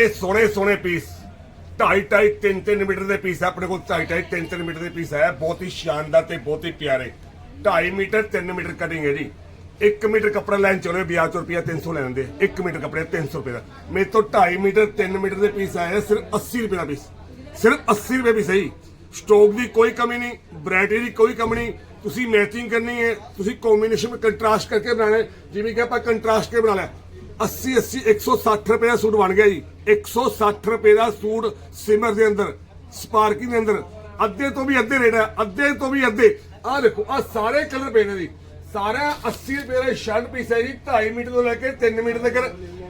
ਇਹ ਸੋਹਣੇ ਸੋਹਣੇ ਪੀਸ ਢਾਈ ਢਾਈ, ਤਿੰਨ ਤਿੰਨ ਮੀਟਰ ਦੇ ਪੀਸ ਆਪਣੇ ਕੋਲ ਢਾਈ ਢਾਈ, ਤਿੰਨ ਤਿੰਨ ਮੀਟਰ ਦੇ ਪੀਸ ਹੈ। ਬਹੁਤ ਹੀ ਸ਼ਾਨਦਾਰ ਤੇ ਬਹੁਤ ਹੀ ਪਿਆਰੇ। ਢਾਈ ਮੀਟਰ 3 ਮੀਟਰ ਕਟਿੰਗ ਹੈ ਜੀ। 1 ਮੀਟਰ ਕੱਪੜਾ ਲੈਣ ਚਲੇ ਵਿਆਜ ਰੁਪਿਆ 300 ਲੈ ਲੈਂਦੇ 1 ਮੀਟਰ ਕੱਪੜੇ 300 ਰੁਪਏ ਦਾ। ਮੇਰੇ ਤੋਂ 2.5 ਮੀਟਰ 3 ਮੀਟਰ ਦੇ ਪੀਸ ਆਏ ਸਿਰਫ 80 ਰੁਪਏ ਦਾ ਪੀਸ ਸਿਰਫ 80 ਰੁਪਏ ਵੀ ਸਹੀ ਸਟੋਕ ਦੀ ਕੋਈ ਕਮੀ ਨਹੀਂ ਵੈਰਾਈਟੀ ਦੀ ਕੋਈ ਕਮੀ ਨਹੀਂ। ਤੁਸੀਂ ਮੈਚਿੰਗ ਕਰਨੀ ਹੈ, ਤੁਸੀਂ ਕੰਬੀਨੇਸ਼ਨ ਵਿੱਚ ਕੰਟਰਾਸਟ ਕਰਕੇ ਬਣਾਣਾ ਜਿਵੇਂ ਕਿ ਆਪਾਂ ਕੰਟਰਾਸਟ ਕੇ ਬਣਾ ਲਿਆ। 80 80 160 ਰੁਪਏ ਦਾ ਸੂਟ ਬਣ ਗਿਆ ਜੀ। 160 ਰੁਪਏ ਦਾ ਸੂਟ ਸਿਮਰ ਦੇ ਅੰਦਰ ਸਪਾਰਕਿੰਗ ਦੇ ਅੰਦਰ। ਅੱਧੇ ਤੋਂ ਵੀ ਅੱਧੇ ਰੇਟ ਹੈ, ਅੱਧੇ ਤੋਂ ਵੀ ਅੱਧੇ। ਆਹ ਦੇਖੋ ਆ ਸਾਰੇ ਕਲਰ ਪਏ ਨੇ ਜੀ। ਸਾਰਾ 80 ਰੁਪਏ ਦਾ ਸ਼ਰਟ ਪੀਸ ਹੈ ਜੀ 2.5 ਮੀਟਰ ਤੋਂ ਲੈ ਕੇ 3 ਮੀਟਰ ਤੱਕ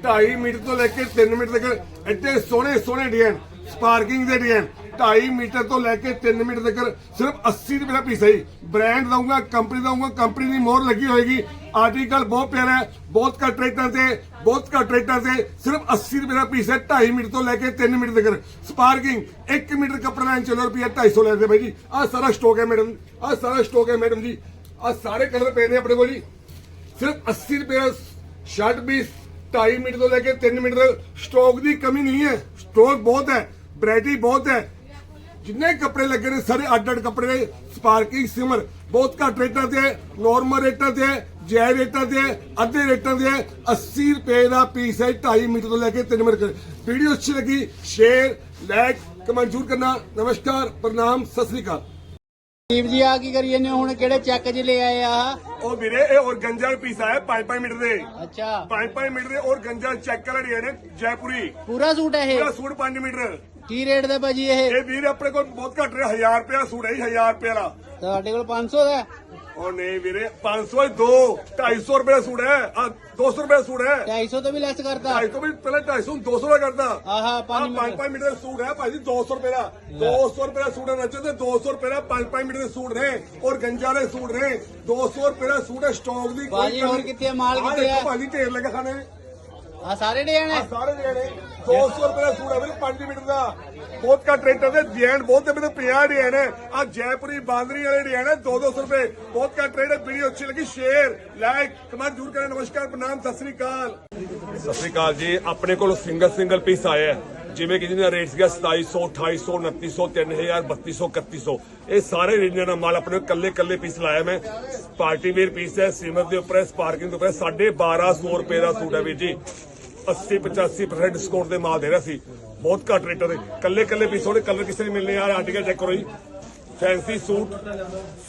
2.5 ਮੀਟਰ ਤੋਂ ਲੈ ਕੇ 3 ਮੀਟਰ ਤੱਕ। ਐਡੇ ਸੋਹਣੇ ਸੋਹਣੇ ਡਿਜ਼ਾਈਨ ਸਪਾਰਕਿੰਗ ਦੇ ਡਿਜ਼ਾਈਨ 2.5 ਮੀਟਰ ਤੋਂ ਲੈ ਕੇ 3 ਮੀਟਰ ਤੱਕ ਸਿਰਫ 80 ਰੁਪਏ ਦਾ ਪੀਸ ਹੈ ਜੀ। ਬ੍ਰਾਂਡ ਦਊਂਗਾ ਕੰਪਨੀ ਦਊਂਗਾ ਕੰਪਨੀ ਦੀ ਮੋਹਰ ਲੱਗੀ ਹੋਏਗੀ। ਆਰਟੀਕਲ ਬਹੁਤ ਪਿਆਰਾ ਹੈ, ਬਹੁਤ ਘੱਟ ਰੇਟਾਂ ਤੇ, ਬਹੁਤ ਘੱਟ ਰੇਟਾਂ ਤੇ ਸਿਰਫ 80 ਰੁਪਏ ਦਾ ਪੀਸ ਹੈ 2.5 ਮੀਟਰ ਤੋਂ ਲੈ ਕੇ 3 ਮੀਟਰ ਤੱਕ। ਸਪਾਰਕਿੰਗ 1 ਮੀਟਰ ਕੱਪੜਾ ਲੈਣ ਚਲੋ ਰੁਪਿਆ 250 ਲੈਂਦੇ ਬਾਈ ਜੀ। ਆਹ ਸਾਰਾ ਸਟਾਕ ਹੈ ਮੈਡਮ ਆਹ ਸਾਰਾ ਸਟਾਕ ਹੈ ਮੈਡਮ ਜੀ। ਆਹ ਸਾਰੇ ਕਲਰ ਪਏ ਨੇ ਆਪਣੇ ਕੋਲ ਜੀ। ਸਿਰਫ 80 ਰੁਪਏ ਦਾ ਸ਼ਰਟ ਪੀਸ 2.5 ਮੀਟਰ ਤੋਂ ਲੈ ਕੇ 3 ਮੀਟਰ ਸਟਾਕ ਦੀ ਕਮੀ ਨਹੀਂ ਹੈ। ਸਟਾਕ ਬਹੁਤ ਹੈ। ਵੈਰਾਈਟੀ ਬਹੁਤ ਹੈ। ਜਿੰਨੇ ਕੱਪੜੇ ਲੱਗੇ ਨੇ ਸਾਰੇ ਅੱਡ ਅੱਡ ਕੱਪੜੇ ਨੇ। ਸਪਾਰਕਿੰਗ ਸਿਮਰ ਬਹੁਤ ਘੱਟ ਰੇਟਾਂ ਤੇ ਨਾਰਮਲ ਰੇਟਾਂ ਤੇ ਜੈ ਰੇਟਾਂ ਤੇ ਅੱਧੇ ਰੇਟਾਂ ਤੇ 80 ਰੁਪਏ ਦਾ ਪੀਸ ਹੈ 2.5 ਮੀਟਰ ਤੋਂ ਲੈ ਕੇ 3 ਮੀਟਰ ਵੀਡੀਓ ਅੱਛੀ ਲੱਗੀ ਸ਼ੇਅਰ ਲਾਈਕ ਕਮੈਂਟ ਜ਼ਰੂਰ ਕਰਨਾ। ਨਮਸਕਾਰ ਪ੍ਰਣਾਮ ਸਤਿ ਸ੍ਰੀ ਅਕਾਲ। ਦੀਪ ਜੀ ਆ ਕੀ ਕਰੀ ਹੋ? ਹੁਣ ਕਿਹੜੇ ਚੱਕ 'ਚ ਲੈ ਆਏ ਆ? ਉਹ ਵੀਰੇ ਇਹ ਔਰਗੰਜਾ ਪੀਸ ਆਇਆ 5-5 ਮੀਟਰ ਦੇ। ਅੱਛਾ। 5-5 ਮੀਟਰ ਦੇ ਔਰਗੰਜਾ ਚੈੱਕ ਕਲਰ ਨੇ ਜੈਪੁਰੀ। ਪੂਰਾ ਸੂਟ ਹੈ ਪੂਰਾ ਇਹ ਸੂਟ 5 ਮੀਟਰ। ਕੀ ਰੇਟ ਦਾ ਭਾਜੀ ਇਹ? ਇਹ ਵੀਰ ਆਪਣੇ ਕੋਲ ਬਹੁਤ ਘੱਟ ਰਿਹਾ 1000 ਰੁਪਏ ਸੂਟ ਹੈ 1000 ਰੁਪਏ ਵਾਲਾ। ਤੁਹਾਡੇ ਕੋਲ 500 ਦਾ ਹੈ? ਉਹ ਨਹੀਂ ਵੀਰੇ 500 ਦੋ 250 ਰੁਪਏ ਦਾ ਸੂਟ ਹੈ। ਆ 200 ਰੁਪਏ ਦਾ ਸੂਟ ਹੈ। 250 ਤੋਂ ਵੀ ਲੈਸ ਕਰਤਾ। 250 ਵੀ ਪਹਿਲਾਂ 250 ਨੂੰ 200 ਦਾ ਕਰਦਾ ਆਹਾ ਆ 5 5 5 ਮੀਟਰ ਦਾ ਸੂਟ ਹੈ ਭਾਜੀ 200 ਰੁਪਏ ਦਾ। 200 ਰੁਪਏ ਦਾ ਸੂਟ ਹੈ ਨੱਚੋ ਤੇ 200 ਰੁਪਏ ਦਾ 5 5 ਮੀਟਰ ਦੇ ਸੂਟ ਨੇ ਔਰ ਗੰਜਾ ਦੇ ਸੂਟ ਨੇ। 200 ਰੁਪਏ ਦਾ ਸੂਟ ਹੈ ਸਟਾਕ ਦੀ ਭਾਜੀ, ਹੋਰ ਕਿੱਥੇ ਹੈ? ਮਾਲ ਆਹ ਕਿੱਥੇ ਹੈ? ਭਾਜੀ ਢੇਰ ਲੱਗਾ ਖਾਣੇ। ਆ ਸਾਰੇ ਡਿਜ਼ਾਈਨ ਆ ਹੈ ਸਾਰੇ ਜਿਹੜੇ 200 ਰੁਪਏ ਦਾ ਸੂਟ ਹੈ ਵੀਰੇ 5 ਮੀਟਰ ਦਾ। ਬਹੁਤ ਘੱਟ ਰੇਟ ਹੈ ਡਿਜ਼ਾਈਨ ਬਹੁਤ ਹੈ ਮੇਰੇ 50 ਡਿਜ਼ਾਈਨ ਹੈ ਆ ਜੈਪੁਰੀ ਬਾਂਦਰੀ ਵਾਲੇ ਡਿਜ਼ਾਈਨ ਹੈ 2-200 ਰੁਪਏ। ਬਹੁਤ ਘੱਟ ਰੇਟ ਹੈ ਵੀਡੀਓ ਅੱਛੀ ਲੱਗੀ ਸ਼ੇਅਰ ਲਾਈਕ ਕਮੈਂਟ ਜ਼ਰੂਰ ਕरें ਨਮਸਕਾਰ ਪ੍ਰਣਾਮ ਸਤਿ ਸ੍ਰੀ ਅਕਾਲ। ਸਤਿ ਸ੍ਰੀ ਅਕਾਲ ਜੀ। ਆਪਣੇ ਕੋਲ ਸਿੰਗਲ ਸਿੰਗਲ ਪੀਸ ਆਇਆ ਹੈ। ਜਿਵੇਂ ਕਿ ਜਿਹਦਾ ਰੇਟ ਸੀਗਾ 2700 2800 2900 3000 3200 3100 ਇਹ ਸਾਰੇ ਰੇਂਜਾਂ ਦਾ ਮਾਲ ਆਪਣੇ ਕੱਲੇ ਕੱਲੇ ਪੀਸ ਲਾਇਆ ਮੈਂ। ਪਾਰਟੀ ਵੇਅਰ ਪੀਸ ਹੈ ਸਿਮਰ ਦੇ ਉੱਪਰ ਸਪਾਰਕਿੰਗ ਦੇ ਉੱਪਰ 1250 ਰੁਪਏ ਦਾ ਸੂਟ ਹੈ ਵੀਰ ਜੀ। 80 85% ਡਿਸਕਾਊਂਟ ਦੇ ਮਾਲ ਦੇ ਰਿਹਾ ਸੀ ਬਹੁਤ ਘੱਟ ਰੇਟਾਂ ਦੇ ਕੱਲੇ ਕੱਲੇ ਪੀਸ ਉਹਦੇ ਕਲਰ ਕਿਸੇ ਨਹੀਂ ਮਿਲਨੇ ਯਾਰ ਆਰਟੀਕਲ ਚੈੱਕ ਕਰੋ ਜੀ ਫੈਂਸੀ ਸੂਟ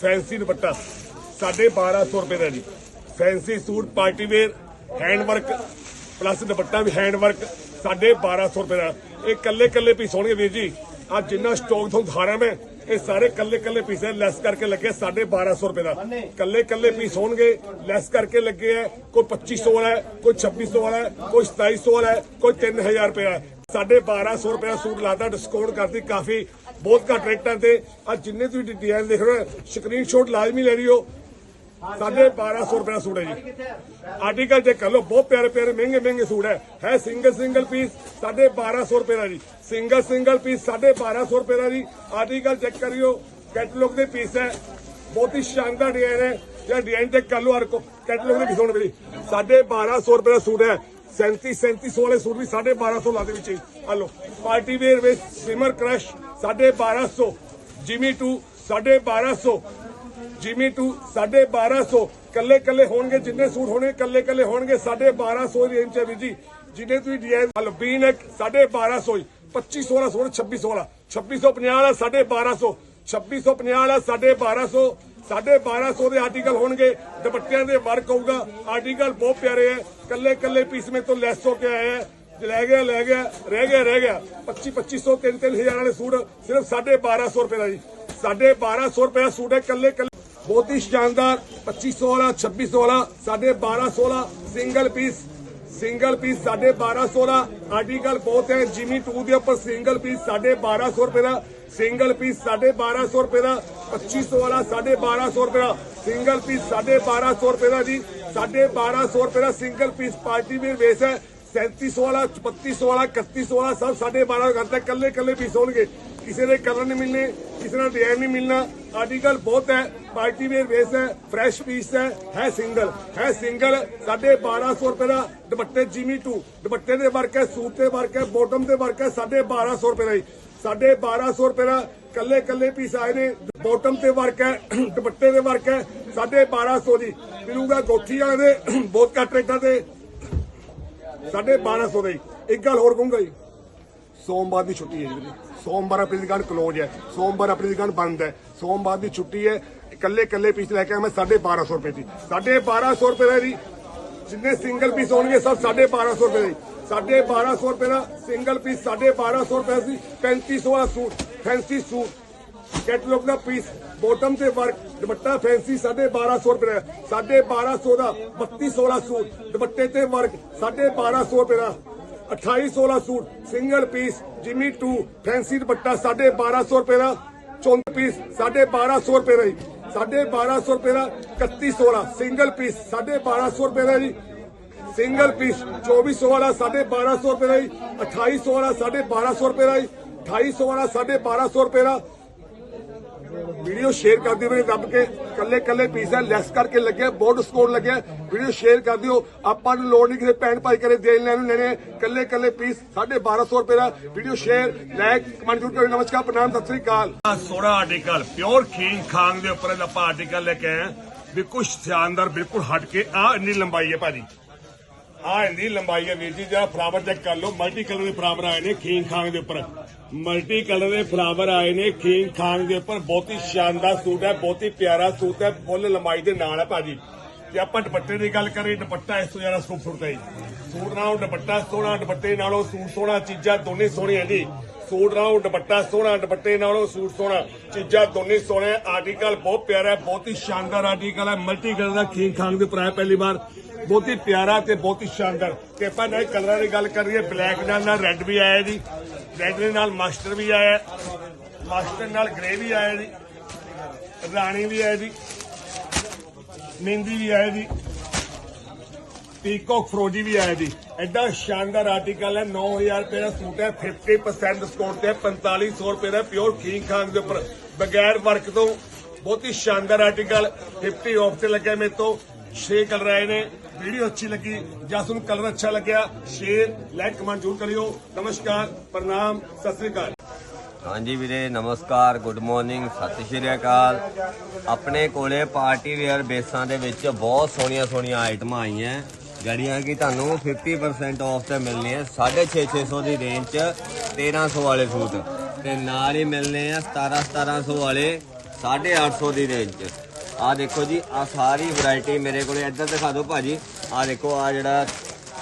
ਫੈਂਸੀ ਦੁਪੱਟਾ 1250 ਰੁਪਏ ਦਾ ਜੀ fancy suit party wear hand work plus ਦੁਪੱਟਾ ਵੀ ਹੈਂਡ ਵਰਕ 1250 ਰੁਪਏ ਦਾ ਇਹ ਕੱਲੇ ਕੱਲੇ ਪੀਸ ਹੋਣਗੇ ਵੀਰ ਜੀ ਆ ਜਿੰਨਾ ਸਟਾਕ ਤੁਹਾਨੂੰ ਦਿਖਾ ਰਿਹਾ ਮੈਂ ਇਹ ਸਾਰੇ ਕੱਲੇ ਕੱਲੇ ਪੀਸ ਹੈ। ਲੈਸ ਕਰਕੇ ਲੱਗੇ 1250 ਰੁਪਏ ਦਾ। ਕੱਲੇ ਕੱਲੇ ਪੀਸ ਹੋਣਗੇ। ਲੈਸ ਕਰਕੇ ਲੱਗੇ ਹੈ ਕੋਈ 2500 ਵਾਲਾ ਹੈ ਕੋਈ 2600 ਵਾਲਾ ਹੈ ਕੋਈ 2700 ਵਾਲਾ ਹੈ ਕੋਈ 3000 ਰੁਪਏ ਦਾ। ਸਾਢੇ 1200 ਰੁਪਏ ਸੂਟ ਲਾਦਾ ਡਿਸਕਾਊਂਟ ਕਰਦੀ ਕਾਫੀ ਬਹੁਤ ਘੱਟ ਰੇਟਾਂ ਤੇ। ਆ ਜਿੰਨੇ ਤੁਸੀਂ ਡਿਜ਼ਾਈਨ ਦੇਖ ਰਹੇ ਹੋ ਸਕਰੀਨਸ਼ਾਟ ਲਾਜ਼ਮੀ ਲੈ ਲਿਓ। ਸਾਡੇ 1200 ਰੁਪਏ ਸੂਟ ਹੈ ਜੀ। ਆਰਟੀਕਲ ਚੈੱਕ ਕਰ ਲਓ, ਬਹੁਤ ਪਿਆਰੇ ਪਿਆਰੇ, ਮਹਿੰਗੇ ਮਹਿੰਗੇ ਸੂਟ ਹੈ। ਹੈ ਸਿੰਗਲ ਸਿੰਗਲ ਪੀਸ ਸਾਢੇ 1200 ਰੁਪਏ ਦਾ ਜੀ। ਸਿੰਗਲ ਸਿੰਗਲ ਪੀਸ ਸਾਢੇ 1200 ਰੁਪਏ ਦਾ ਜੀ। ਆਰਟੀਕਲ ਚੈੱਕ ਕਰਿਓ ਕੈਟਲੌਗ ਦੇ ਪੀਸ ਹੈ। ਬਹੁਤ ਹੀ ਸ਼ਾਨਦਾਰ ਡਿਜ਼ਾਈਨ ਹੈ। ਜਾਂ ਡਿਜ਼ਾਈਨ ਚੈੱਕ ਕਰ ਲਓ, ਹਰ ਕੋ ਕੈਟਲੌਗ ਦੇ ਪੀਸ ਹੋਣ ਮੇਰੀ। ਸਾਢੇ 1200 ਰੁਪਏ ਦਾ ਸੂਟ ਹੈ। 37 3700 ਵਾਲੇ ਸੂਟ ਵੀ ਸਾਢੇ 1200 ਲਾ ਦੇ ਵਿੱਚ ਹੀ। ਆ ਲਓ ਪਾਰਟੀ ਵੇਅਰ ਵਿੱਚ ਸਿਮਰ ਕ੍ਰਸ਼ ਸਾਢੇ 1200 ਜਿਮੀ 2 ਸਾਢੇ 1200 ਜਿਮੀ ਟੂ 1250 ਕੱਲੇ ਕੱਲੇ ਹੋਣਗੇ, ਜਿੰਨੇ ਸੂਟ ਹੋਣੇ ਕੱਲੇ ਕੱਲੇ ਹੋਣਗੇ 1250 ਰੇਂਜ ਹੈ ਵੀ ਜੀ। ਜਿੰਨੇ ਤੁਸੀਂ ਡਿਜ਼ਾਈਨ ਹਲ ਬੀਨ 1250 ਹੀ। 2500 ਵਾਲਾ ਸੂਟ 2600 ਵਾਲਾ। 2650 ਵਾਲਾ 1250 2650 ਵਾਲਾ 1250 1250 ਦੇ ਆਰਟੀਕਲ ਹੋਣਗੇ, ਦੁਪੱਟਿਆਂ ਦੇ ਵਰਕ ਹੋਊਗਾ। ਆਰਟੀਕਲ ਬਹੁਤ ਪਿਆਰੇ ਹੈ। ਕੱਲੇ ਕੱਲੇ ਪੀਸ ਮੇ ਤੋਂ ਲੈਸ ਹੋ ਕੇ ਆਏ ਹੈ। ਲੈ ਗਿਆ ਲੈ ਗਿਆ, ਰਹਿ ਗਿਆ ਰਹਿ ਗਿਆ। 25 2500 3 3000 ਵਾਲੇ ਸੂਟ ਸਿਰਫ 1250 ਰੁਪਏ ਦਾ ਜੀ। 1250 ਰੁਪਏ ਦਾ ਸੂਟ ਹੈ, ਕੱਲੇ ਕੱਲੇ ਬਹੁਤ ਹੀ ਸ਼ਾਨਦਾਰ 2500 ਵਾਲਾ 2600 ਵਾਲਾ 1250 ਵਾਲਾ ਸਿੰਗਲ ਪੀਸ ਸਿੰਗਲ ਪੀਸ 1250 ਦਾ ਆਰਟੀਕਲ ਬਹੁਤ ਹੈ ਜਿਮੀ 2 ਦੇ ਉੱਪਰ ਸਿੰਗਲ ਪੀਸ 1250 ਰੁਪਏ ਦਾ ਸਿੰਗਲ ਪੀਸ 1250 ਰੁਪਏ ਦਾ 2500 ਵਾਲਾ 1250 ਰੁਪਏ ਦਾ ਸਿੰਗਲ ਪੀਸ 1250 ਰੁਪਏ ਦਾ ਜੀ। 1250 ਰੁਪਏ ਦਾ ਸਿੰਗਲ ਪੀਸ ਪਾਰਟੀ ਵੇਅਰ ਵੇਸ ਹੈ। 3700 ਵਾਲਾ 3600 ਵਾਲਾ 3100 ਵਾਲਾ ਸਭ 1250 ਕਰਤਾ ਕੱਲੇ ਕੱਲੇ ਪੀਸ ਹੋਣਗੇ। ਕਿਸੇ ਦੇ ਕਲਰ ਨਹੀਂ ਮਿਲਨੇ ਕਿਸੇ ਨਾਲ ਡਿਜ਼ਾਈਨ ਨਹੀਂ ਮਿਲਣਾ। ਆਰਟੀਕਲ ਬਹੁਤ ਹੈ, ਪਾਰਟੀ ਵੇਅਰ ਵੇਸ ਹੈ ਫਰੈਸ਼ ਪੀਸ ਹੈ ਹੈ ਸਿੰਗਲ ਹੈ ਸਿੰਗਲ 1250 ਰੁਪਏ ਦਾ ਦੁਪੱਟੇ ਜਿਮੀ 2 ਦੁਪੱਟੇ ਦੇ ਵਰਕ ਹੈ, ਸੂਟ ਤੇ ਵਰਕ ਹੈ ਬੋਟਮ ਤੇ ਵਰਕ ਹੈ 1250 ਰੁਪਏ ਦਾ ਜੀ 1250 ਰੁਪਏ ਦਾ ਕੱਲੇ ਕੱਲੇ ਪੀਸ ਆਏ ਨੇ ਬੋਟਮ ਤੇ ਵਰਕ ਹੈ, ਦੁਪੱਟੇ ਦੇ ਵਰਕ ਹੈ 1250 ਦੀ। ਮਿਲੂਗਾ ਗੋਠੀ ਵਾਲੇ ਦੇ, ਬਹੁਤ ਘੱਟ ਰੇਟਾਂ ਤੇ। 1250 ਦਾ ਜੀ ਇੱਕ ਗੱਲ ਹੋਰ ਕਹੂੰਗਾ ਜੀ, ਸੋਮਵਾਰ ਦੀ ਛੁੱਟੀ ਹੈ ਜੀ ਸੋਮਵਾਰ ਆਪਣੀ ਦੁਕਾਨ ਕਲੋਜ਼ ਹੈ। ਸੋਮਵਾਰ ਆਪਣੀ ਦੁਕਾਨ ਬੰਦ ਹੈ। ਸੋਮਵਾਰ ਦੀ ਛੁੱਟੀ ਹੈ। ਇਕੱਲੇ ਇਕੱਲੇ ਪੀਸ ਲੈ ਕੇ ਆਇਆ ਮੈਂ 1250 ਰੁਪਏ ਦੀ। 1250 ਰੁਪਏ ਦਾ ਜਿੰਨੇ ਸਿੰਗਲ ਪੀਸ ਹੋਣਗੇ ਸਭ 1250 ਰੁਪਏ ਦੇ। 1250 ਰੁਪਏ ਦਾ ਸਿੰਗਲ ਪੀਸ 1250 ਰੁਪਏ ਸੀ 3500 ਦਾ ਸੂਟ ਫੈਂਸੀ ਸੂਟ। ਕੈਟਲੌਗ ਦਾ ਪੀਸ ਬੋਟਮ ਤੇ ਵਰਕ ਦੁਪੱਟਾ ਫੈਂਸੀ 1250 ਰੁਪਏ ਦਾ। 1250 ਦਾ 3200 ਦਾ ਸੂਟ, ਦੁਪੱਟੇ ਤੇ ਵਰਕ 1250 ਰੁਪਏ ਦਾ। 2800 ਦਾ ਸੂਟ ਸਿੰਗਲ ਪੀਸ ਜਿਮੀ 2 ਫੈਂਸੀ ਦੁਪੱਟਾ 1250 ਰੁਪਏ ਦਾ 34 ਪੀਸ 1250 ਰੁਪਏ ਦਾ ਜੀ। 1250 ਰੁਪਏ ਦਾ 3100 ਦਾ ਸਿੰਗਲ ਪੀਸ 1250 ਰੁਪਏ ਦਾ ਜੀ। ਸਿੰਗਲ ਪੀਸ 2400 ਵਾਲਾ 1250 ਰੁਪਏ ਦਾ ਜੀ। 2800 ਵਾਲਾ 1250 ਰੁਪਏ ਦਾ ਜੀ। 2800 ਵਾਲਾ 1250 ਰੁਪਏ ਦਾ ਵੀਡੀਓ ਸ਼ੇਅਰ ਕਰ ਦਿਓ ਮੇਰੇ ਦੱਬ ਕੇ, ਕੱਲੇ ਕੱਲੇ ਪੀਸ ਹੈ ਲੈਸ ਕਰਕੇ ਲੱਗਿਆ ਬੋਰਡ ਸਕੋਰ ਲੱਗਿਆ ਵੀਡੀਓ ਸ਼ੇਅਰ ਕਰ ਦਿਓ। ਆਪਾਂ ਨੂੰ ਲੋੜ ਨਹੀਂ ਕਿਸੇ ਭੈਣ ਭਾਈ ਕਰੇ ਦੇਣ ਲੈਣ ਨੂੰ ਲੈਣੇ। ਕੱਲੇ ਕੱਲੇ ਪੀਸ 1250 ਰੁਪਏ ਦਾ ਵੀਡੀਓ ਸ਼ੇਅਰ ਲਾਈਕ ਕਮੈਂਟ ਜ਼ਰੂਰ ਕਰਿਓ। ਨਮਸਕਾਰ, ਪ੍ਰਣਾਮ, ਸਤਿ ਸ੍ਰੀ ਅਕਾਲ। ਸੋਹਣਾ ਆਰਟੀਕਲ ਪਿਓਰ ਖੀਨ ਖਾਂਗ ਦੇ ਉੱਪਰ ਆਪਾਂ ਆਰਟੀਕਲ ਲੈ ਕੇ ਆਏ ਹਾਂ। ਬਿਲਕੁਲ ਸ਼ਾਨਦਾਰ ਬਿਲਕੁਲ ਹਟ ਕੇ ਆ ਇੰਨੀ ਲੰਬਾਈ ਹੈ ਭਾਜੀ। ਆ ਇੰਨੀ ਲੰਬਾਈ ਹੈ ਵੀਰ ਜੀ ਜਿਹੜਾ ਫਲਾਵਰ ਚੈੱਕ ਕਰ ਲਓ। ਮਲਟੀ ਕਲਰ ਦੇ ਫਲਾਵਰ ਆਏ ਨੇ ਖੀਨ ਖਾਂਗ ਦੇ ਉੱਪਰ। ਮਲਟੀ ਕਲਰ ਦੇ ਫਲਾਵਰ ਆਏ ਨੇ ਖੀਨ ਖਾਂਗ ਦੇ ਉੱਪਰ। ਬਹੁਤ ਹੀ ਸ਼ਾਨਦਾਰ ਸੂਟ ਹੈ, ਬਹੁਤ ਹੀ ਪਿਆਰਾ ਸੂਟ ਹੈ, ਫੁੱਲ ਲੰਬਾਈ ਦੇ ਨਾਲ ਹੈ ਭਾਜੀ। ਜੇ ਆਪਾਂ ਦੁਪੱਟੇ ਦੀ ਗੱਲ ਕਰੀਏ, ਦੁਪੱਟਾ ਇਸ ਤੋਂ ਜ਼ਿਆਦਾ ਖੂਬਸੂਰਤ ਹੈ ਸੂਟ ਨਾਲੋਂ ਦੁਪੱਟਾ ਸੋਹਣਾ, ਦੁਪੱਟੇ ਨਾਲੋਂ ਸੂਟ ਸੋਹਣਾ, ਚੀਜ਼ਾਂ ਦੋਨੇ ਸੋਹਣੀਆਂ ਜੀ। ਸੂਟ ਨਾਲੋਂ ਦੁਪੱਟਾ ਸੋਹਣਾ, ਦੁਪੱਟੇ ਨਾਲੋਂ ਸੂਟ ਸੋਹਣਾ, ਚੀਜ਼ਾਂ ਦੋਨੇ ਸੋਹਣੇ। ਆਰਟੀਕਲ ਬਹੁਤ ਪਿਆਰਾ ਹੈ, ਬਹੁਤ ਹੀ ਸ਼ਾਨਦਾਰ ਆਰਟੀਕਲ ਹੈ। ਮਲਟੀ ਕਲਰ ਦਾ ਖੀਨ ਖਾਂਗ ਦੇ ਉੱਪਰ ਪਹਿਲੀ ਵਾਰ। ਬਹੁਤ ਹੀ ਪਿਆਰਾ ਤੇ ਬਹੁਤ ਹੀ ਸ਼ਾਨਦਾਰ। ਤੇ ਆਪਾਂ ਨਾਲ ਕਲਰਾਂ ਦੀ ਗੱਲ ਕਰ ਰਹੀਏ ਬਲੈਕ ਨਾਲ ਨਾਲ ਰੈੱਡ ਵੀ ਆਇਆ ਜੀ। ਰੈੱਡ ਦੇ ਨਾਲ ਮਾਸਟਰ ਵੀ ਆਇਆ। ਮਾਸਟਰ ਨਾਲ ਗ੍ਰੇ ਵੀ ਆਇਆ ਜੀ। ਰਾਣੀ ਵੀ ਆਇਆ ਜੀ। ਮਹਿੰਦੀ ਵੀ ਆਇਆ ਜੀ। ਪੀਕੌਕ ਫਰੋਜੀ ਵੀ ਆਇਆ ਜੀ। ਐਡਾ ਸ਼ਾਨਦਾਰ ਆਰਟੀਕਲ ਹੈ। 9000 ਰੁਪਏ ਦਾ ਸੂਟ ਹੈ। 50% ਡਿਸਕਾਊਂਟ ਤੇ ਹੈ, 4500 ਰੁਪਏ ਦਾ ਪਿਓਰ ਖੀਨ ਖਾਂਗ ਦੇ ਉੱਪਰ। ਬਗੈਰ ਵਰਕ ਤੋਂ ਬਹੁਤ ਹੀ ਸ਼ਾਨਦਾਰ ਆਰਟੀਕਲ 50 ਆਫ ਤੇ ਲੱਗਿਆ ਮੇਰੇ ਤੋਂ। 6 ਕਲਰ ਆਏ ਨੇ ਵੀਡੀਓ ਅੱਛੀ ਲੱਗੀ ਜਾਂ ਤੁਹਾਨੂੰ ਕਲਰ ਅੱਛਾ ਲੱਗਿਆ ਸ਼ੇਅਰ ਲਾਈਕ ਕਮੈਂਟ ਜ਼ਰੂਰ ਕਰਿਓ। ਨਮਸਕਾਰ, ਪ੍ਰਣਾਮ, ਸਤਿ ਸ੍ਰੀ ਅਕਾਲ। ਹਾਂਜੀ ਵੀਰੇ, ਨਮਸਕਾਰ ਗੁੱਡ ਮਾਰਨਿੰਗ ਸਤਿ ਸ਼੍ਰੀ ਅਕਾਲ। ਆਪਣੇ ਕੋਲੇ ਪਾਰਟੀ ਵੇਅਰ ਬੇਸਾਂ ਦੇ ਵਿੱਚ ਬਹੁਤ ਸੋਹਣੀਆਂ ਸੋਹਣੀਆਂ ਆਈਟਮਾਂ ਆਈਆਂ। ਜਿਹੜੀਆਂ ਕਿ ਤੁਹਾਨੂੰ 50% ਆਫ ਤੇ ਮਿਲਣੀਆਂ 650 ਦੀ ਰੇਂਜ 'ਚ 1300 ਵਾਲੇ ਸੂਟ। ਤੇ ਨਾਲ ਹੀ ਮਿਲਨੇ ਆ 17 1700 ਵਾਲੇ 850 ਦੀ ਰੇਂਜ 'ਚ। ਆ ਦੇਖੋ ਜੀ, ਆ ਸਾਰੀ ਵੈਰਾਈਟੀ ਮੇਰੇ ਕੋਲੇ ਇੱਧਰ ਦਿਖਾ ਦਿਓ ਭਾਜੀ। ਆ ਦੇਖੋ, ਆ ਜਿਹੜਾ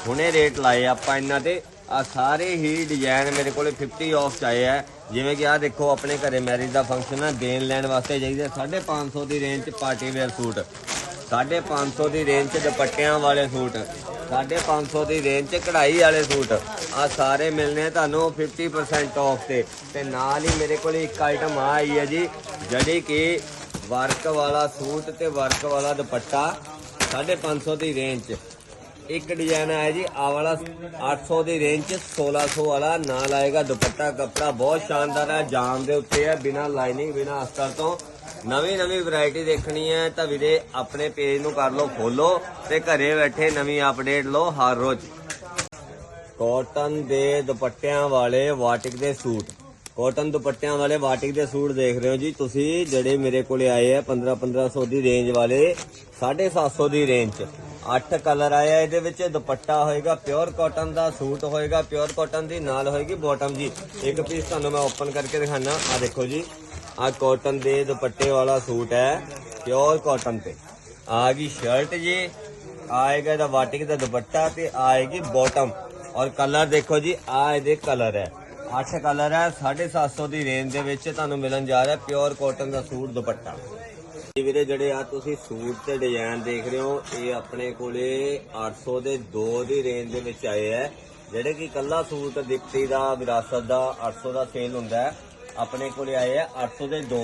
ਹੁਣੇ ਰੇਟ ਲਾਏ ਆਪਾਂ ਇਹਨਾਂ ਤੇ। ਆ ਸਾਰੇ ਹੀ ਡਿਜ਼ਾਈਨ ਮੇਰੇ ਕੋਲੇ 50 ਆਫ ਚ ਆਏ ਆ। ਜਿਵੇਂ ਕਿ ਆ ਦੇਖੋ, ਆਪਣੇ ਘਰੇ ਮੈਰਿਜ ਦਾ ਫੰਕਸ਼ਨ ਆ, ਦੇਣ ਲੈਣ ਵਾਸਤੇ ਚਾਹੀਦੇ 550 ਦੀ ਰੇਂਜ ਚ ਪਾਰਟੀ ਵੇਅਰ ਸੂਟ 550 ਦੀ ਰੇਂਜ ਚ ਦੁਪੱਟਿਆਂ ਵਾਲੇ ਸੂਟ 550 ਦੀ ਰੇਂਜ ਚ ਕਢਾਈ ਵਾਲੇ ਸੂਟ ਆ ਸਾਰੇ ਮਿਲਨੇ ਆ ਤੁਹਾਨੂੰ 50% ਆਫ ਤੇ। ਤੇ ਨਾਲ ਹੀ ਮੇਰੇ ਕੋਲ ਇੱਕ ਆਈਟਮ ਆ ਆਈ ਹੈ ਜੀ, ਜਿਹੜੀ ਕਿ ਵਰਕ ਵਾਲਾ ਸੂਟ ਤੇ ਵਰਕ ਵਾਲਾ ਦੁਪੱਟਾ 550 ਦੀ ਰੇਂਜ ਚ ਇੱਕ ਡਿਜ਼ਾਈਨ ਆਇਆ ਜੀ ਆ ਵਾਲਾ 800 ਦੀ ਰੇਂਜ ਚ 1600 ਵਾਲਾ, ਨਾਲ ਆਏਗਾ ਦੁਪੱਟਾ, ਕੱਪੜਾ ਬਹੁਤ ਸ਼ਾਨਦਾਰ ਹੈ, ਜਾਮ ਦੇ ਉੱਤੇ ਹੈ, ਬਿਨਾ ਲਾਈਨਿੰਗ ਬਿਨਾ ਅਸਤਰ ਤੋਂ। ਨਵੀਂ ਨਵੀਂ ਵੈਰਾਈਟੀ ਦੇਖਣੀ ਹੈ ਤਾਂ ਵੀਰੇ ਆਪਣੇ ਪੇਜ ਨੂੰ ਕਰ ਲਓ ਫੋਲੋ ਤੇ ਘਰੇ ਬੈਠੇ ਨਵੀਂ ਅਪਡੇਟ ਲਓ ਹਰ ਰੋਜ਼। ਕਾਟਨ ਦੇ ਦੁਪੱਟਿਆਂ ਵਾਲੇ ਵਾਟਿਕ ਦੇ ਸੂਟ। ਕਾਟਨ ਦੁਪੱਟਿਆਂ ਵਾਲੇ ਵਾਟਿਕ ਦੇ ਸੂਟ ਦੇਖ ਰਹੇ ਹੋ ਜੀ। ਤੁਸੀਂ ਜਿਹੜੇ ਮੇਰੇ ਕੋਲੇ ਆਏ ਆ 15 1500 ਦੀ ਰੇਂਜ ਵਾਲੇ 750 ਦੀ ਰੇਂਜ ਚ। 8 ਕਲਰ ਆਇਆ, ਇਹਦੇ ਵਿੱਚ ਦੁਪੱਟਾ ਹੋਏਗਾ ਪਿਓਰ ਕਾਟਨ ਦਾ ਸੂਟ ਹੋਏਗਾ ਪਿਓਰ ਕਾਟਨ ਦੀ ਨਾਲ ਹੋਏਗੀ ਬਾਟਮ ਜੀ। ਇੱਕ ਪੀਸ ਤੁਹਾਨੂੰ ਮੈਂ ਓਪਨ ਕਰਕੇ ਦਿਖਾਣਾ ਆ ਦੇਖੋ ਜੀ ਆ ਕਾਟਨ ਦੇ ਦੁਪੱਟੇ ਵਾਲਾ ਸੂਟ ਹੈ ਪਿਓਰ ਕਾਟਨ ਤੇ। ਆ ਗਈ ਸ਼ਰਟ ਜੀ ਆਏਗਾ ਇਹਦਾ ਵਾਟਿਕ ਦਾ ਦੁਪੱਟਾ ਤੇ ਆਏਗੀ ਬਾਟਮ ਔਰ ਕਲਰ ਦੇਖੋ ਜੀ ਆ ਇਹਦੇ ਕਲਰ ਹੈ। 8 ਕਲਰ ਹੈ 750 ਦੀ ਰੇਂਜ ਦੇ ਵਿੱਚ ਤੁਹਾਨੂੰ ਮਿਲਣ ਜਾ ਰਿਹਾ ਪਿਓਰ ਕਾਟਨ ਦਾ ਸੂਟ ਦੁਪੱਟਾ। ਇਹ ਵੀਰੇ, ਜਿਹੜੇ ਆ ਤੁਸੀਂ ਸੂਟ ਤੇ ਡਿਜ਼ਾਈਨ ਦੇਖ ਰਹੇ ਹੋ, ਇਹ ਆਪਣੇ ਕੋਲੇ 800 ਦੇ 2 ਦੀ ਰੇਂਜ ਦੇ ਵਿੱਚ ਆਏ ਹੈ। ਜਿਹੜੇ ਕਿ ਕੱਲਾ ਸੂਟ ਦਿੱਤੀ ਦਾ, ਵਿਰਾਸਤ ਦਾ 800 ਦਾ ਸੇਲ ਹੁੰਦਾ ਹੈ, ਆਪਣੇ ਕੋਲੇ ਆਏ ਆ 800 ਦੇ 2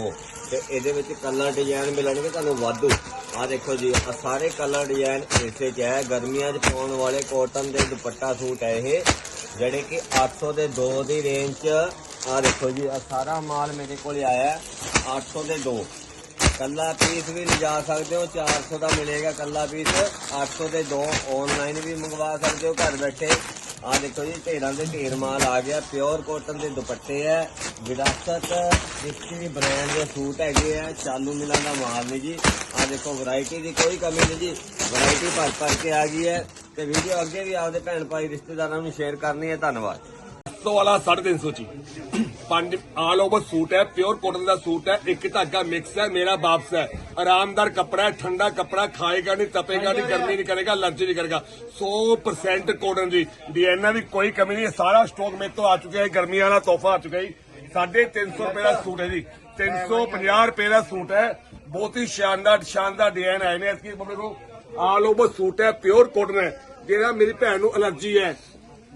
ਤੇ ਇਹਦੇ ਵਿੱਚ ਕਲਰ ਡਿਜ਼ਾਈਨ ਮਿਲਣਗੇ ਤੁਹਾਨੂੰ ਵਾਧੂ। ਆ ਦੇਖੋ ਜੀ ਆ ਸਾਰੇ ਕਲਰ ਡਿਜ਼ਾਈਨ ਇਸੇ ਚ ਹੈ। ਗਰਮੀਆਂ 'ਚ ਪਾਉਣ ਵਾਲੇ ਕਾਟਨ ਦੇ ਦੁਪੱਟਾ ਸੂਟ ਹੈ ਇਹ। ਜਿਹੜੇ ਕਿ 800 ਦੇ 2 ਦੀ ਰੇਂਜ 'ਚ ਆ ਦੇਖੋ ਜੀ ਆ ਸਾਰਾ ਮਾਲ ਮੇਰੇ ਕੋਲ ਆਇਆ ਹੈ 800 ਦੇ ਦੋ। ਕੱਲਾ ਪੀਸ ਵੀ ਲਿਜਾ ਸਕਦੇ ਹੋ 400 ਦਾ ਮਿਲੇਗਾ ਕੱਲਾ ਪੀਸ 800 ਦੇ ਦੋ ਆਨਲਾਈਨ ਵੀ ਮੰਗਵਾ ਸਕਦੇ ਹੋ, ਘਰ ਬੈਠੇ। ਆ ਦੇਖੋ ਜੀ, ਢੇਰਾਂ ਦੇ ਢੇਰ ਮਾਲ ਆ ਗਿਆ ਪਿਓਰ ਕਾਟਨ ਦੇ ਦੁਪੱਟੇ ਹੈ, ਵਿਰਾਸਤ ਕਿਸੇ ਬ੍ਰਾਂਡ ਦੇ ਸੂਟ ਹੈਗੇ ਆ, ਚਾਲੂ ਮਿਲਾਂ ਦਾ ਮਾਲ ਨਹੀਂ ਜੀ। ਆ ਦੇਖੋ ਵੈਰਾਈਟੀ ਦੀ ਕੋਈ ਕਮੀ ਨਹੀਂ ਜੀ। ਵੈਰਾਈਟੀ ਭਰ ਭਰ ਕੇ ਆ ਗਈ ਹੈ ਤੇ ਵੀਡੀਓ ਅੱਗੇ ਵੀ ਆਪਦੇ ਭੈਣ ਭਾਈ ਰਿਸ਼ਤੇਦਾਰਾਂ ਨੂੰ ਸ਼ੇਅਰ ਕਰਨੀ ਹੈ ਧੰਨਵਾਦ। 100 ਵਾਲਾ 350 ਚ ਹੀ। ਪੰਜ ਆਲ ਓਵਰ ਸੂਟ ਹੈ ਪਿਓਰ ਕਾਟਨ ਦਾ ਸੂਟ ਹੈ ਇੱਕ ਧਾਗਾ ਮਿਕਸ ਹੈ ਮੇਰਾ ਵਾਪਸ ਹੈ। ਆਰਾਮਦਾਰ ਕੱਪੜਾ ਹੈ ਠੰਡਾ ਕੱਪੜਾ ਖਾਏਗਾ ਨਹੀਂ ਤਪੇਗਾ ਨਹੀਂ ਗਰਮੀ ਨਹੀਂ ਕਰੇਗਾ ਅਲਰਜੀ ਨਹੀਂ ਕਰੇਗਾ। 100% ਕਾਟਨ ਜੀ ਡੀਐਨਏ ਦੀ ਕੋਈ ਕਮੀ ਨਹੀਂ ਹੈ ਸਾਰਾ ਸਟਾਕ ਮੇਰੇ ਤੋਂ ਆ ਚੁੱਕਿਆ ਹੈ ਗਰਮੀ ਵਾਲਾ ਤੋਹਫਾ ਆ ਚੁੱਕਾ ਹੈ। ਜੀ। ਸਾਢੇ 300 ਰੁਪਏ ਦਾ ਸੂਟ ਹੈ ਜੀ। 350 ਰੁਪਏ ਦਾ ਸੂਟ ਹੈ। ਬਹੁਤ ਹੀ ਸ਼ਾਨਦਾਰ ਸ਼ਾਨਦਾਰ ਡਿਜ਼ਾਈਨ ਆਏ ਨੇ ਇਸकी ਆਪਣੇ ਕੋ ਆਲ ਓਵਰ ਸੂਟ ਹੈ ਪਿਓਰ ਕਾਟਨ ਹੈ। ਜਿਹੜਾ ਮੇਰੀ ਭੈਣ ਨੂੰ ਅਲਰਜੀ ਹੈ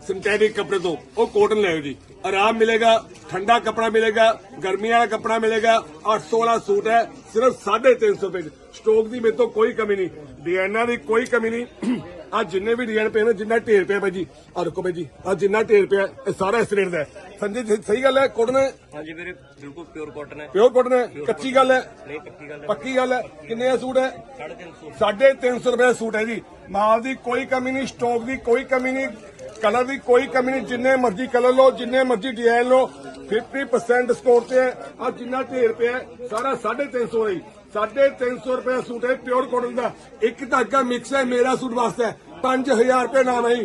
ਸਿੰਥੈਟਿਕ ਕੱਪੜੇ ਤੋਂ, ਉਹ ਕਾਟਨ ਲੈ ਜੀ। ਆਰਾਮ ਮਿਲੇਗਾ, ਠੰਡਾ ਕੱਪੜਾ ਮਿਲੇਗਾ ਗਰਮੀ ਵਾਲਾ ਕੱਪੜਾ ਮਿਲੇਗਾ 800 ਵਾਲਾ ਸੂਟ ਹੈ, ਸਿਰਫ 350 ਰੁਪਏ ਚ। ਸਟਾਕ ਦੀ ਮੇਰੇ ਤੋਂ ਕੋਈ ਕਮੀ ਨਹੀਂ। ਡਿਜ਼ਾਈਨਾਂ ਦੀ ਕੋਈ ਕਮੀ ਨਹੀਂ। ਆ ਜਿੰਨੇ ਵੀ ਡਿਜ਼ਾਈਨ ਪਏ ਨੇ ਜਿੰਨਾ ਢੇਰ ਪਿਆ ਭਾਈ ਜੀ। ਆ ਰੁਕੋ ਭਾਈ ਜੀ ਆ ਜਿੰਨਾ ਢੇਰ ਪਿਆ ਇਹ ਸਾਰਾ ਇਸ ਰੇਟ ਦਾ ਹੈ। ਸੰਜੇ ਜੀ, ਸਹੀ ਗੱਲ ਹੈ ਕੋਟਨ ਹੈ? ਹਾਂਜੀ ਵੀਰੇ ਬਿਲਕੁਲ ਪਿਓਰ ਕਾਟਨ ਹੈ। ਪਿਓਰ ਕੋਟਨ ਹੈ ਕੱਚੀ ਗੱਲ ਹੈ। ਨਹੀਂ ਪੱਕੀ ਗੱਲ ਹੈ। ਪੱਕੀ ਗੱਲ ਹੈ ਕਿੰਨੇ ਦਾ ਸੂਟ ਹੈ? 350 ਸਾਢੇ 300 ਰੁਪਏ ਦਾ ਸੂਟ ਹੈ ਜੀ। ਮਾਲ ਦੀ ਕੋਈ ਕਮੀ ਨਹੀਂ ਸਟਾਕ ਦੀ ਕੋਈ ਕਮੀ ਨਹੀਂ ਕਲਰ ਦੀ ਕੋਈ ਕਮੀ ਨਹੀਂ ਜਿੰਨੇ ਮਰਜ਼ੀ ਕਲਰ ਲਓ ਜਿੰਨੇ ਮਰਜ਼ੀ ਡਿਜ਼ਾਈਨ ਲਓ 50% ਡਿਸਕਾਊਂਟ ਤੇ ਹੈ। ਆ ਜਿੰਨਾ ਢੇਰ ਪਿਆ ਹੈ, ਸਾਰਾ 350 ਹੈ ਜੀ। ਸਾਢੇ 300 ਰੁਪਏ ਸੂਟ ਹੈ ਪਿਓਰ ਕਾਟਨ ਦਾ। ਇੱਕ ਧਾਗਾ ਮਿਕਸ ਹੈ, ਮੇਰਾ ਸੂਟ ਵਾਸਤੇ 5000 ਰੁਪਏ ਨਾਮ ਹੈ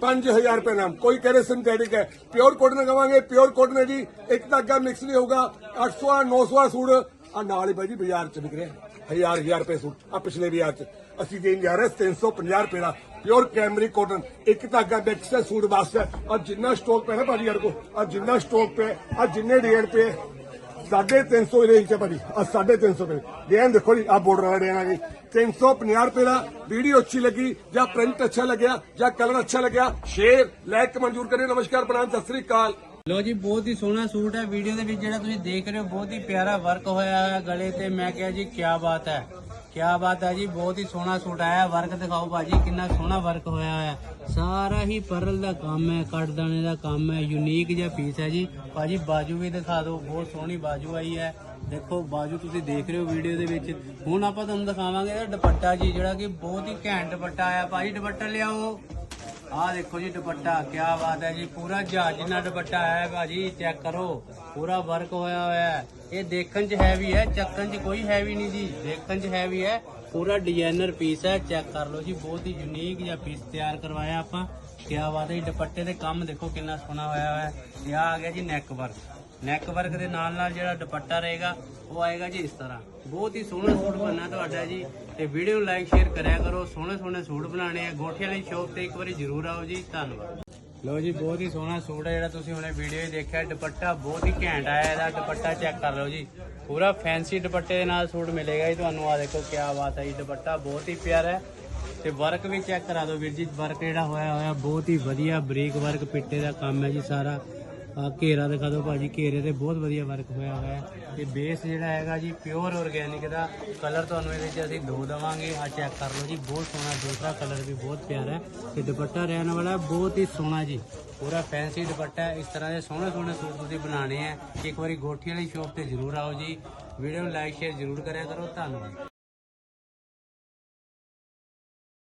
5000 ਰੁਪਏ ਨਾਮ। ਕੋਈ ਕਹੇ ਸਿੰਥੈਟਿਕ ਹੈ। ਪਿਓਰ ਕਾਟਨ ਕਵਾਂਗੇ ਪਿਓਰ ਕਾਟਨ ਹੈ ਜੀ। ਇੱਕ ਧਾਗਾ ਮਿਕਸ ਨਹੀਂ ਹੋਊਗਾ। 800 900 ਸੂਟ। ਆ ਨਾਲ ਹੀ ਭਾਜੀ ਬਾਜ਼ਾਰ ਚ ਵਿਕ ਰਿਹਾ ਹਜ਼ਾਰ ਹਜ਼ਾਰ ਰੁਪਏ ਸੂਟ ਆ ਪਿਛਲੇ ਬਾਜ਼ਾਰ ਚ। ਅਸੀਂ ਦੇਣ ਜਾ ਰਹੇ 350 ਰੁਪਏ ਦਾ ਪਿਓਰ ਕੈਮਰੀ ਕਾਟਨ ਇੱਕ ਧਾਗਾ ਮਿਕਸ ਹੈ ਸੂਟ ਵਾਸਤੇ। ਆ ਜਿੰਨਾ ਸਟਾਕ ਪਿਆ ਨਾ ਭਾਜੀ ਯਾਰ ਕੋ ਆ ਜਿੰਨਾ ਸਟਾਕ ਪਿਆ, ਆ ਜਿੰਨੇ ਡਿਜ਼ਾਈਨ ਪਏ ਸਾਢੇ 300 ਦੇ ਵਿੱਚ ਹੈ ਭਾਜੀ। ਆ ਸਾਢੇ 300 ਰੁਪਏ ਡਿਜ਼ਾਈਨ ਦੇਖੋ ਜੀ ਆ ਬਾਰਡਰ ਵਾਲਾ ਡਿਜ਼ਾਈਨ ਆ ਗਈ 350 ਰੁਪਏ ਦਾ ਵੀਡੀਓ ਅੱਛੀ ਲੱਗੀ, ਜਾਂ ਪ੍ਰਿੰਟ ਅੱਛਾ ਲੱਗਿਆ, ਜਾਂ ਕਲਰ ਅੱਛਾ ਲੱਗਿਆ ਸ਼ੇਅਰ ਲਾਈਕ ਮਨਜ਼ੂਰ ਕਰਿਓ। ਨਮਸਕਾਰ ਪ੍ਰਣਾਮ, ਸਤਿ ਸ੍ਰੀ ਅਕਾਲ। ਲੋ ਜੀ, ਬਹੁਤ ਹੀ ਸੋਹਣਾ ਸੂਟ ਹੈ। ਵੀਡੀਓ ਦੇ ਵਿੱਚ ਜਿਹੜਾ ਤੁਸੀਂ ਦੇਖ ਰਹੇ ਹੋ, ਬਹੁਤ ਹੀ ਪਿਆਰਾ ਵਰਕ ਹੋਇਆ ਹੈ ਗਲੇ ਤੇ। ਮੈਂ ਕਿਹਾ ਜੀ ਕੀ ਬਾਤ ਹੈ। ਕੀ ਬਾਤ ਹੈ ਜੀ, ਬਹੁਤ ਹੀ ਸੋਹਣਾ ਸੂਟ ਆਇਆ। ਵਰਕ ਦਿਖਾਓ ਭਾਜੀ, ਕਿੰਨਾ ਸੋਹਣਾ ਵਰਕ ਹੋਇਆ ਹੋਇਆ। ਸਾਰਾ ਹੀ ਪਰਲ ਦਾ ਕੰਮ ਹੈ, ਕੱਟ ਦਾਣੇ ਦਾ ਕੰਮ ਹੈ ਯੂਨੀਕ ਜਿਹਾ ਪੀਸ ਹੈ ਜੀ। ਭਾਜੀ, ਬਾਜੂ ਵੀ ਦਿਖਾ ਦਿਓ, ਬਹੁਤ ਸੋਹਣੀ ਬਾਜੂ ਆਈ ਹੈ। ਦੇਖੋ, ਬਾਜੂ ਤੁਸੀਂ ਦੇਖ ਰਹੇ ਹੋ ਵੀਡੀਓ ਦੇ ਵਿੱਚ। ਹੁਣ ਆਪਾਂ ਤੁਹਾਨੂੰ ਦਿਖਾਵਾਂਗੇ ਇਹਦਾ ਦੁਪੱਟਾ ਜੀ, ਜਿਹੜਾ ਕਿ ਬਹੁਤ ਹੀ ਘੈਂਟ ਦੁਪੱਟਾ ਆਇਆ। ਭਾਜੀ, ਦੁਪੱਟਾ ਲਿਆਓ। ਆਹ ਦੇਖੋ ਜੀ ਦੁਪੱਟਾ ਕੀ ਬਾਤ ਹੈ ਜੀ। ਪੂਰਾ ਜਹਾਜ਼ ਜਿੰਨਾ ਦੁਪੱਟਾ ਹੈ ਭਾਜੀ ਚੈੱਕ ਕਰੋ। ਪੂਰਾ ਵਰਕ ਹੋਇਆ ਹੋਇਆ ਹੈ। ਇਹ ਦੇਖਣ 'ਚ ਹੈਵੀ ਹੈ, ਚੱਕਣ 'ਚ ਕੋਈ ਹੈਵੀ ਨਹੀਂ ਜੀ। ਦੇਖਣ 'ਚ ਹੈਵੀ ਹੈ। ਪੂਰਾ ਡਿਜ਼ਾਈਨਰ ਪੀਸ ਹੈ ਚੈੱਕ ਕਰ ਲਓ ਜੀ, ਬਹੁਤ ਹੀ ਯੂਨੀਕ ਜਿਹਾ ਪੀਸ ਤਿਆਰ ਕਰਵਾਇਆ ਆਪਾਂ। ਕਿਆ ਬਾਤ ਹੈ ਜੀ, ਦੁਪੱਟੇ ਦੇ ਕੰਮ ਦੇਖੋ ਕਿੰਨਾ ਸੋਹਣਾ ਹੋਇਆ ਹੋਇਆ ਹੈ। ਇਹ ਆ ਗਿਆ ਜੀ ਨੈਕ ਵਰਕ ਨੈਕ ਵਰਕ ਦੇ ਨਾਲ ਨਾਲ ਜਿਹੜਾ ਦੁਪੱਟਾ ਰਹੇਗਾ, ਉਹ ਆਏਗਾ ਜੀ ਇਸ ਤਰ੍ਹਾਂ। ਬਹੁਤ ਹੀ ਸੋਹਣਾ ਸੂਟ ਬਣਨਾ ਤੁਹਾਡਾ ਜੀ। ਤੇ ਵੀਡੀਓ ਨੂੰ ਲਾਈਕ ਸ਼ੇਅਰ ਕਰਿਆ ਕਰੋ। ਸੋਹਣੇ ਸੋਹਣੇ ਸੂਟ ਬਣਾਉਣੇ ਆ। ਗੋਠੇ ਵਾਲੀ ਸ਼ੋਪ ਤੇ ਇੱਕ ਵਾਰੀ ਜ਼ਰੂਰ ਆਓ ਜੀ। ਧੰਨਵਾਦ। ਲਓ ਜੀ, ਬਹੁਤ ਹੀ ਸੋਹਣਾ ਸੂਟ ਹੈ ਜਿਹੜਾ ਤੁਸੀਂ ਹੁਣੇ ਵੀਡੀਓ 'ਚ ਦੇਖਿਆ। ਦੁਪੱਟਾ ਬਹੁਤ ਹੀ ਘੈਂਟ ਆਇਆ, ਇਹਦਾ ਦੁਪੱਟਾ ਚੈੱਕ ਕਰ ਲਓ ਜੀ। ਪੂਰਾ ਫੈਂਸੀ ਦੁਪੱਟੇ ਦੇ ਨਾਲ ਸੂਟ ਮਿਲੇਗਾ ਜੀ ਤੁਹਾਨੂੰ। ਆ ਦੇਖੋ ਕੀ ਬਾਤ ਹੈ ਜੀ, ਦੁਪੱਟਾ ਬਹੁਤ ਹੀ ਪਿਆਰਾ ਹੈ। ਤੇ ਵਰਕ ਵੀ ਚੈੱਕ ਕਰਾ ਦਿਓ ਵੀਰ ਜੀ ਵਰਕ ਜਿਹੜਾ ਹੋਇਆ ਹੋਇਆ ਬਹੁਤ ਹੀ ਵਧੀਆ, ਬਰੀਕ ਵਰਕ ਪਿੱਟੇ ਦਾ ਕੰਮ ਹੈ ਜੀ ਸਾਰਾ। ਆ ਘੇਰਾ ਦਿਖਾ ਦਿਓ ਭਾਜੀ, ਘੇਰੇ ਤੇ ਬਹੁਤ ਵਧੀਆ ਵਰਕ ਹੋਇਆ ਹੋਇਆ ਹੈ। ਤੇ ਬੇਸ ਜਿਹੜਾ ਹੈਗਾ ਜੀ ਪਿਓਰ ਆਰਗੈਨਿਕ ਦਾ ਕਲਰ ਤੁਹਾਨੂੰ ਇਹਦੇ 'ਚ ਅਸੀਂ ਦੋ ਦਵਾਂਗੇ। ਆ ਚੈੱਕ ਕਰ ਲਓ ਜੀ, ਬਹੁਤ ਸੋਹਣਾ ਦੂਸਰਾ ਕਲਰ ਵੀ ਬਹੁਤ ਪਿਆਰਾ ਹੈ। ਤੇ ਦੁਪੱਟਾ ਰਹਿਣ ਵਾਲਾ ਬਹੁਤ ਹੀ ਸੋਹਣਾ ਜੀ। ਪੂਰਾ ਫੈਂਸੀ ਦੁਪੱਟਾ ਇਸ ਤਰ੍ਹਾਂ ਦੇ ਸੋਹਣੇ ਸੋਹਣੇ ਸੂਟ ਤੁਸੀਂ ਬਣਾਉਣੇ ਆ ਇੱਕ ਵਾਰੀ ਗੋਠੀ ਵਾਲੀ ਸ਼ੋਪ ਤੇ ਜ਼ਰੂਰ ਆਓ ਜੀ। ਵੀਡੀਓ ਨੂੰ ਲਾਈਕ ਸ਼ੇਅਰ ਜ਼ਰੂਰ ਕਰਿਆ ਕਰੋ। ਧੰਨਵਾਦ।